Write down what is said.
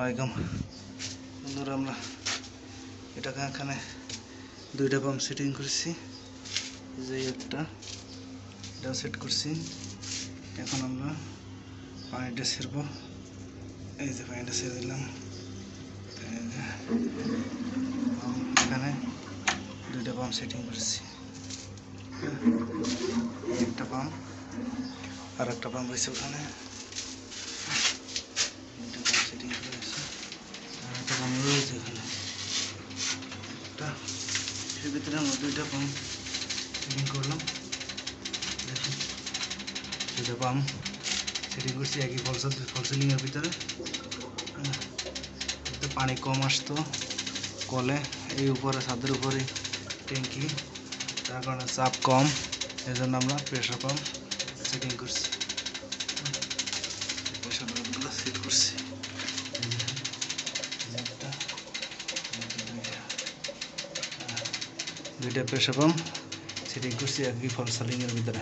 আলাইকুম। বন্ধুরা, আমরা এটাকে এখানে দুইটা পাম্প সেটিং করছি। যে একটা, এটা সেট করছি। এখন আমরা পানিটা ছেড়ব। এই যে পানিটা সেরে দিলাম। এখানে দুইটা পাম্প সেটিং করছি। একটা পাম্প আর একটা পাম্প রয়েছে ওখানে দুইটা পাম্প সেটিং করেছি আর একটা পাম্প রয়েছে এখানে একটা এর ভিতরে আমরা দুইটা পাম্প করলাম। দেখুন দুইটা পাম্প সেটিং করছি একই ফলস ফলসিলিংয়ের ভিতরে। হ্যাঁ, পানি কম আসতো কলে এই উপরে ছাদের উপরে ট্যাঙ্কি তার কারণে চাপ কম। এই জন্য আমরা প্রেশার পাম্প সেটিং করছি প্রেশার পাম্পগুলো সেট করছি এই যে, এই যে একটা, এই যে দুইটা। হ্যাঁ, দুইটা প্রেশার পাম্প সেটিং করছি একই ফল সিলিংয়ের ভিতরে।